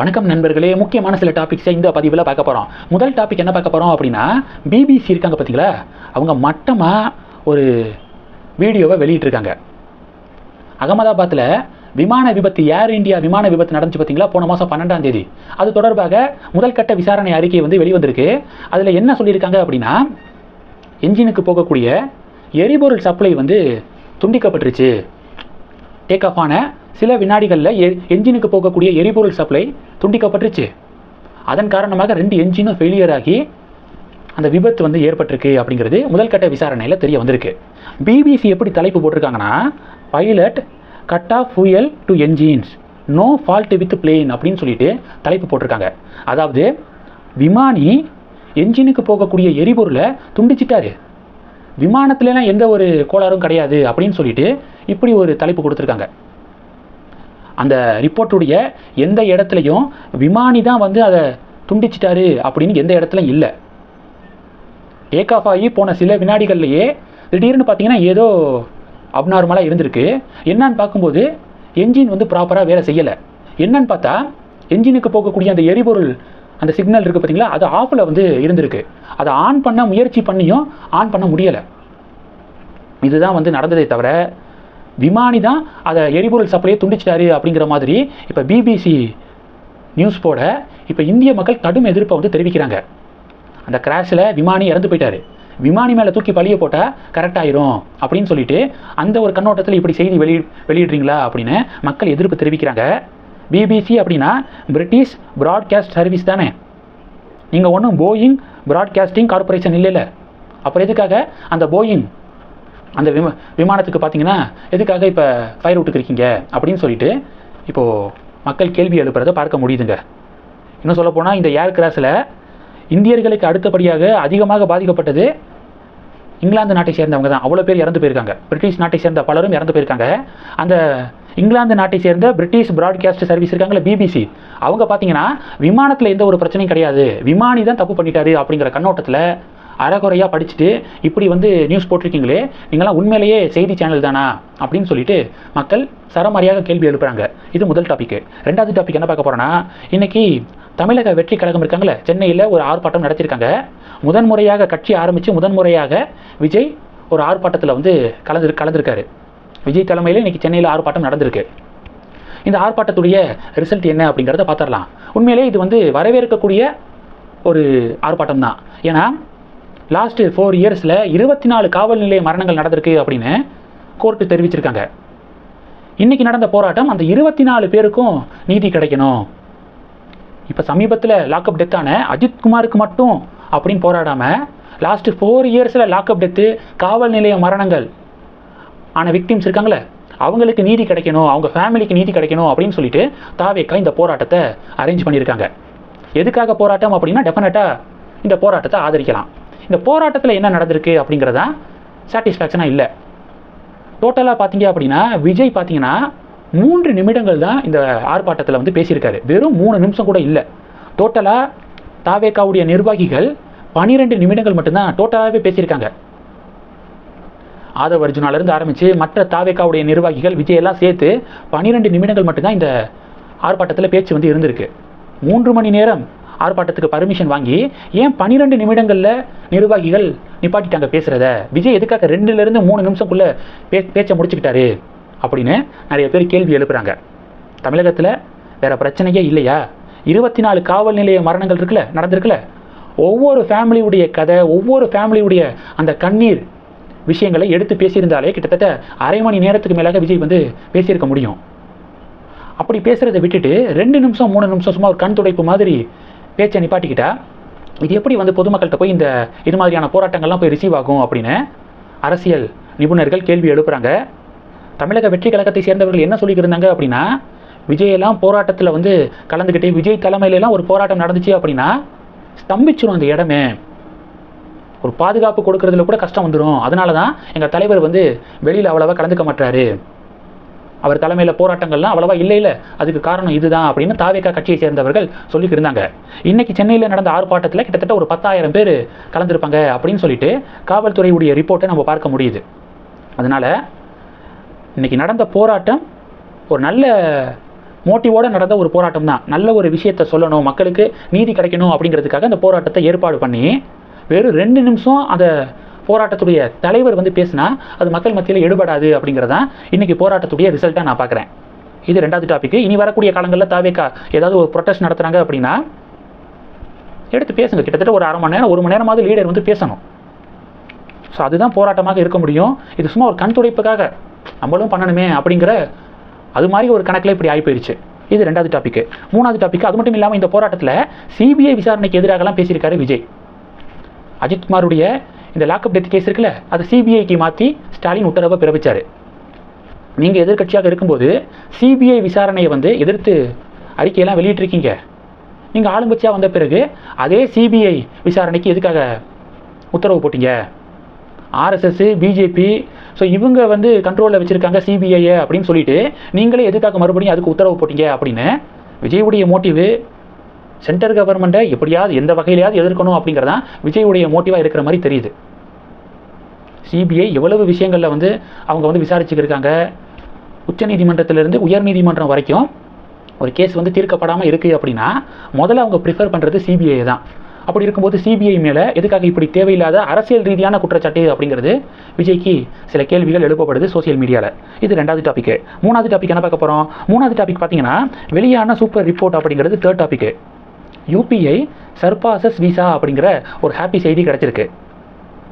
வணக்கம் நண்பர்களே. முக்கியமான சில டாபிக்ஸை இந்த பதிவில் பார்க்க போகிறோம் முதல் டாபிக் என்ன பார்க்க போகிறோம் அப்படின்னா பிபிசி இருக்காங்க பார்த்தீங்களா அவங்க மட்டமாக ஒரு வீடியோவை வெளியிட்டிருக்காங்க. அகமதாபாத்தில் விமான விபத்து ஏர் இந்தியா விமான விபத்து நடந்துச்சு பார்த்தீங்களா போன மாதம் பன்னெண்டாம் தேதி. அது தொடர்பாக முதல் கட்ட விசாரணை அறிக்கை வந்து வெளிவந்திருக்கு. அதில் என்ன சொல்லியிருக்காங்க அப்படின்னா என்ஜினுக்கு போகக்கூடிய எரிபொருள் சப்ளை வந்து துண்டிக்கப்பட்டுருச்சு. டேக் ஆஃப் ஆன சில வினாடிகளில் எ என்ஜினுக்கு போகக்கூடிய எரிபொருள் சப்ளை துண்டிக்கப்பட்டுருச்சு. அதன் காரணமாக ரெண்டு என்ஜினும் ஃபெயிலியர் ஆகி அந்த விபத்து வந்து ஏற்பட்டிருக்கு அப்படிங்கிறது முதல் கட்ட விசாரணையில் தெரிய வந்திருக்கு. பிபிசி எப்படி தலைப்பு போட்டிருக்காங்கன்னா pilot cut off fuel to engines no fault with plane அப்படின்னு சொல்லிட்டு தலைப்பு போட்டிருக்காங்க. அதாவது விமானி என்ஜினுக்கு போகக்கூடிய எரிபொருளை துண்டிச்சிட்டாரு. விமானத்துலலாம் எந்த ஒரு கோளாறும் கிடையாது அப்படின்னு சொல்லிட்டு இப்படி ஒரு தலைப்பு கொடுத்துருக்காங்க. அந்த ரிப்போர்ட்டுடைய எந்த இடத்துலையும் விமானி தான் வந்து அதை துண்டிச்சிட்டாரு அப்படின்னு எந்த இடத்துலையும் இல்லை. டேக் ஆஃப் ஆகி போன சில வினாடிகள்லையே திடீர்னு பார்த்தீங்கன்னா ஏதோ அப்நார்மலாக இருந்திருக்கு. என்னன்னு பார்க்கும்போது என்ஜின் வந்து ப்ராப்பராக வேலை செய்யலை. என்னன்னு பார்த்தா என்ஜினுக்கு போகக்கூடிய அந்த எரிபொருள் அந்த சிக்னல் இருக்குது பார்த்தீங்களா அது ஆஃபில் வந்து இருந்திருக்கு. அதை ஆன் பண்ண முயற்சி பண்ணியும் ஆன் பண்ண முடியலை. இதுதான் வந்து நடந்ததே தவிர விமானி தான் அதை எரிபொருள் சப்ளையை துண்டிச்சிட்டாரு அப்படிங்கிற மாதிரி இப்போ பிபிசி நியூஸ் போட இப்போ இந்திய மக்கள் கடும் எதிர்ப்பை வந்து தெரிவிக்கிறாங்க. அந்த கிராஷில் விமானி இறந்து போயிட்டாரு. விமானி மேலே தூக்கி பழிய போட்டால் கரெக்டாயிரும் அப்படின்னு சொல்லிட்டு அந்த ஒரு கண்ணோட்டத்தில் இப்படி செய்தி வெளி வெளியிடுறீங்களா அப்படின்னு மக்கள் எதிர்ப்பு தெரிவிக்கிறாங்க. பிபிசி அப்படின்னா பிரிட்டிஷ் ப்ராட்காஸ்ட் சர்வீஸ் தானே. நீங்கள் ஒன்றும் போயிங் ப்ராட்காஸ்டிங் கார்பரேஷன் இல்லைல்ல. அப்புறம் எதுக்காக? அந்த போயிங் அந்த விமா விமானத்துக்கு பார்த்தீங்கன்னா எதுக்காக இப்போ ஃபயர் விட்டுக்கிருக்கீங்க? அப்படின்னு சொல்லிட்டு இப்போது மக்கள் கேள்வி எழுப்புறதை பார்க்க முடியுதுங்க. இன்னும் சொல்லப்போனால் இந்த ஏர் கிராஸில் இந்தியர்களுக்கு அடுத்தபடியாக அதிகமாக பாதிக்கப்பட்டது இங்கிலாந்து நாட்டை சேர்ந்தவங்க தான். அவ்வளோ பேர் இறந்து போயிருக்காங்க. பிரிட்டிஷ் நாட்டை சேர்ந்த பலரும் இறந்து போயிருக்காங்க. அந்த இங்கிலாந்து நாட்டை சேர்ந்த பிரிட்டிஷ் ப்ராட்காஸ்ட் சர்வீஸ் இருக்காங்களே பிபிசி அவங்க பார்த்தீங்கன்னா விமானத்தில் எந்த ஒரு பிரச்சனையும் கிடையாது. விமானி தான் தப்பு பண்ணிட்டாரு அப்படிங்கிற கண்ணோட்டத்தில் அறகுறையாக படிச்சுட்டு இப்படி வந்து நியூஸ் போட்டிருக்கீங்களே நீங்களாம் உண்மையிலேயே செய்தி சேனல் தானா? அப்படின்னு சொல்லிட்டு மக்கள் சரமாரியாக கேள்வி எழுப்புறாங்க. இது முதல் டாபிக் ரெண்டாவது டாபிக் என்ன பார்க்க போறோம்னா இன்னைக்கு தமிழக வெற்றி கழகம் இருக்காங்களே சென்னையில் ஒரு ஆர்ப்பாட்டம் நடத்தியிருக்காங்க. முதன்முறையாக கட்சி ஆரம்பித்து முதன்முறையாக விஜய் ஒரு ஆர்ப்பாட்டத்தில் வந்து கலந்து கலந்துருக்காரு. விஜய் தலைமையில் இன்றைக்கி சென்னையில் ஆர்ப்பாட்டம் நடந்திருக்கு. இந்த ஆர்ப்பாட்டத்துடைய ரிசல்ட் என்ன அப்படிங்கிறத பார்த்துடலாம். உண்மையிலே இது வந்து வரவேற்கக்கூடிய ஒரு ஆர்ப்பாட்டம் தான் ஏன்னா லாஸ்ட்டு ஃபோர் இயர்ஸில் இருபத்தி நாலு காவல் நிலைய மரணங்கள் நடந்திருக்கு அப்படின்னு கோர்ட்டு தெரிவிச்சிருக்காங்க. இன்னைக்கு நடந்த போராட்டம் அந்த இருபத்தி நாலு பேருக்கும் நீதி கிடைக்கணும். இப்போ சமீபத்தில் லாக்அப் டெத்தான அஜித் குமாருக்கு மட்டும் அப்படின்னு போராடாமல் லாஸ்ட்டு ஃபோர் இயர்ஸில் லாக்அப் டெத்து காவல் நிலைய மரணங்கள் ஆன விக்டிம்ஸ் இருக்காங்களே அவங்களுக்கு நீதி கிடைக்கணும் அவங்க ஃபேமிலிக்கு நீதி கிடைக்கணும் அப்படின்னு சொல்லிட்டு தாவேக்கா இந்த போராட்டத்தை அரேஞ்ச் பண்ணியிருக்காங்க. எதுக்காக போராட்டம் அப்படின்னா டெஃபினட்டாக இந்த போராட்டத்தை ஆதரிக்கலாம். இந்த போராட்டத்தில் என்ன நடந்திருக்கு அப்படிங்கிறதா சாட்டிஸ்ஃபேக்ஷனாக இல்லை. டோட்டலாக பார்த்தீங்க அப்படின்னா விஜய் பார்த்தீங்கன்னா மூன்று நிமிடங்கள் தான் இந்த ஆர்ப்பாட்டத்தில் வந்து பேசியிருக்காரு. வெறும் மூணு நிமிஷம் கூட இல்லை. டோட்டலாக தாவேக்காவுடைய நிர்வாகிகள் பனிரெண்டு நிமிடங்கள் மட்டும்தான் டோட்டலாகவே பேசியிருக்காங்க. ஆதவ அர்ஜுனாலேருந்து ஆரம்பித்து மற்ற தாவேக்காவுடைய நிர்வாகிகள் விஜய் எல்லாம் சேர்த்து பன்னிரெண்டு நிமிடங்கள் மட்டும்தான் இந்த ஆர்ப்பாட்டத்தில் பேச்சு வந்து இருந்திருக்கு. மூன்று மணி நேரம் ஆர்ப்பாட்டத்துக்கு பர்மிஷன் வாங்கி ஏன் பன்னிரெண்டு நிமிடங்களில் நிர்வாகிகள் நிப்பாட்டிட்டாங்க பேசுகிறத விஜய் எதுக்காக ரெண்டுலேருந்து மூணு நிமிஷம்குள்ளே பே பேச்சை முடிச்சுக்கிட்டாரு? அப்படின்னு நிறைய பேர் கேள்வி எழுப்புறாங்க. தமிழகத்தில் வேற பிரச்சனையே இல்லையா? இருபத்தி நாலு காவல் நிலைய மரணங்கள் இருக்குல்ல? நடந்திருக்குல்ல? ஒவ்வொரு ஃபேமிலியுடைய கதை ஒவ்வொரு ஃபேமிலியுடைய அந்த கண்ணீர் விஷயங்களை எடுத்து பேசியிருந்தாலே கிட்டத்தட்ட அரை மணி நேரத்துக்கு மேலாக விஜய் வந்து பேசியிருக்க முடியும். அப்படி பேசுகிறத விட்டுட்டு ரெண்டு நிமிஷம் மூணு நிமிஷம் சும்மா ஒரு கண் துடைப்பு மாதிரி பேச்சை நிப்பாட்டிக்கிட்டா இது எப்படி வந்து பொதுமக்கள்கிட்ட போய் இந்த இது மாதிரியான போராட்டங்கள்லாம் போய் ரிசீவ் ஆகும் அப்படின்னு அரசியல் நிபுணர்கள் கேள்வி எழுப்புறாங்க. தமிழக வெற்றி கழகத்தை சேர்ந்தவர்கள் என்ன சொல்லிக்கிருந்தாங்க அப்படின்னா விஜயெல்லாம் போராட்டத்தில் வந்து கலந்துக்கிட்டு விஜய் தலைமையிலலாம் ஒரு போராட்டம் நடந்துச்சு அப்படின்னா ஸ்தம்பிச்சிரும் அந்த இடமே. ஒரு பாதுகாப்பு கொடுக்கறதுல கூட கஷ்டம் வந்துடும் அதனால தான் எங்கள் தலைவர் வந்து வெளியில் அவ்வளோவா கலந்துக்க மாட்டாரு அவர் தலைமையில் போராட்டங்கள்லாம் அவ்வளவா இல்லை இல்லை அதுக்கு காரணம் இதுதான் அப்படின்னு தாவேக்கா கட்சியை சேர்ந்தவர்கள் சொல்லிட்டு இருந்தாங்க. இன்னைக்கு சென்னையில் நடந்த ஆர்ப்பாட்டத்தில் கிட்டத்தட்ட ஒரு பத்தாயிரம் பேர் கலந்துருப்பாங்க அப்படின்னு சொல்லிட்டு காவல்துறையுடைய ரிப்போர்ட்டை நம்ம பார்க்க முடியுது. அதனால் இன்னைக்கு நடந்த போராட்டம் ஒரு நல்ல மோட்டிவோட நடந்த ஒரு போராட்டம் தான். நல்ல ஒரு விஷயத்தை சொல்லணும் மக்களுக்கு நீதி கிடைக்கணும் அப்படிங்கிறதுக்காக அந்த போராட்டத்தை ஏற்பாடு பண்ணி வெறும் ரெண்டு நிமிஷம் அதை போராட்டத்துடைய தலைவர் வந்து பேசினா அது மக்கள் மத்தியில் எடுபடாது அப்படிங்கிறதான் இன்னைக்கு போராட்டத்துடைய ரிசல்ட்டாக நான் பார்க்குறேன். இது ரெண்டாவது டாபிக் இனி வரக்கூடிய காலங்களில் தாவேக்கா ஏதாவது ஒரு ப்ரொட்டஸ்ட் நடத்துகிறாங்க அப்படின்னா எடுத்து பேசுங்க. கிட்டத்தட்ட ஒரு அரை மணி நேரம் ஒரு மணி நேரமாவது லீடர் வந்து பேசணும். ஸோ அதுதான் போராட்டமாக இருக்க முடியும். இது சும்மா ஒரு கண் துடைப்புக்காக நம்மளும் பண்ணணுமே அப்படிங்கிற அது மாதிரி ஒரு கணக்கில் இப்படி ஆகி போயிடுச்சு இது ரெண்டாவது டாபிக் மூணாவது டாபிக் அது மட்டும் இல்லாமல் இந்த போராட்டத்தில் சிபிஐ விசாரணைக்கு எதிராகலாம் பேசியிருக்காரு விஜய். அஜித்குமாருடைய இந்த லாக்அப் டெத் கேஸ் இருக்குல்ல அதை சிபிஐக்கு மாற்றி ஸ்டாலின் உத்தரவை பிறப்பித்தார் நீங்கள் எதிர்க்கட்சியாக இருக்கும்போது சிபிஐ விசாரணையை வந்து எதிர்த்து அறிக்கையெல்லாம் வெளியிட்டிருக்கீங்க. நீங்கள் ஆளுங்கட்சியாக வந்த பிறகு அதே சிபிஐ விசாரணைக்கு எதுக்காக உத்தரவு போட்டீங்க? ஆர்எஸ்எஸ் பிஜேபி ஸோ இவங்க வந்து கண்ட்ரோலில் வச்சுருக்காங்க சிபிஐயை அப்படின்னு சொல்லிட்டு நீங்களே எதுக்காக மறுபடியும் அதுக்கு உத்தரவு போட்டீங்க அப்படின்னு விஜயுடைய மோட்டிவு சென்டர் கவர்மெண்ட்டை எப்படியாவது எந்த வகையிலையாவது எதிர்க்கணும் அப்படிங்கிறதான் விஜயுடைய மோட்டிவாக இருக்கிற மாதிரி தெரியுது. சிபிஐ எவ்வளவு விஷயங்களில் வந்து அவங்க வந்து விசாரிச்சுக்கிருக்காங்க உச்சநீதிமன்றத்திலிருந்து உயர்நீதிமன்றம் வரைக்கும் ஒரு கேஸ் வந்து தீர்க்கப்படாமல் இருக்குது அப்படின்னா முதல்ல அவங்க ப்ரிஃபர் பண்ணுறது சிபிஐ தான். அப்படி இருக்கும்போது சிபிஐ மேலே எதுக்காக இப்படி தேவையில்லாத அரசியல் ரீதியான குற்றச்சாட்டு அப்படிங்கிறது விஜய்க்கு சில கேள்விகள் எழுப்பப்படுது சோசியல் மீடியாவில் இது ரெண்டாவது டாபிக் மூணாவது டாபிக் என்ன பார்க்க போகிறோம் மூணாவது டாபிக் பார்த்தீங்கன்னா வெளியான சூப்பர் ரிப்போர்ட் அப்படிங்கிறது third topic UPI surpasses Visa அப்படிங்கிற ஒரு ஹாப்பி செய்தி கிடச்சிருக்கு.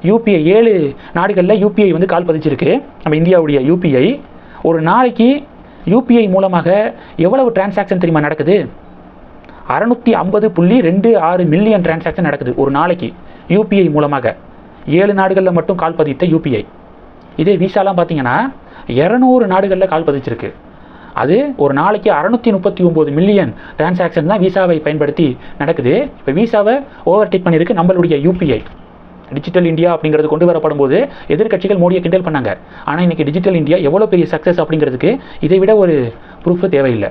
யூபிஐ ஏழு நாடுகளில் யூபிஐ வந்து கால் பதிச்சிருக்கு. நம்ம இந்தியாவுடைய யூபிஐ ஒரு நாளைக்கு யூபிஐ மூலமாக எவ்வளவு டிரான்சாக்ஷன் தெரியுமா நடக்குது? அறநூற்றி ஐம்பது புள்ளி ரெண்டு ஆறு மில்லியன் டிரான்சாக்ஷன் நடக்குது ஒரு நாளைக்கு யூபிஐ மூலமாக. ஏழு நாடுகளில் மட்டும் கால் பதித்த யூபிஐ இதே விசாலாம் பார்த்தீங்கன்னா இரநூறு நாடுகளில் கால் பதிச்சிருக்கு. அது ஒரு நாளைக்கு அறநூற்றி முப்பத்தி ஒம்பது மில்லியன் டிரான்சாக்ஷன் தான் விசாவை பயன்படுத்தி நடக்குது. இப்போ விசாவை ஓவர்டேக் பண்ணியிருக்கு நம்மளுடைய யூபிஐ டிஜிட்டல் இந்தியா அப்படிங்கிறது கொண்டு வரப்படும் போது எதிர்க்கட்சிகள் மோடியை கிண்டல் பண்ணாங்க. ஆனால் இன்றைக்கி டிஜிட்டல் இந்தியா எவ்வளோ பெரிய சக்ஸஸ் அப்படிங்கிறதுக்கு இதை விட ஒரு ப்ரூஃப் தேவையில்லை.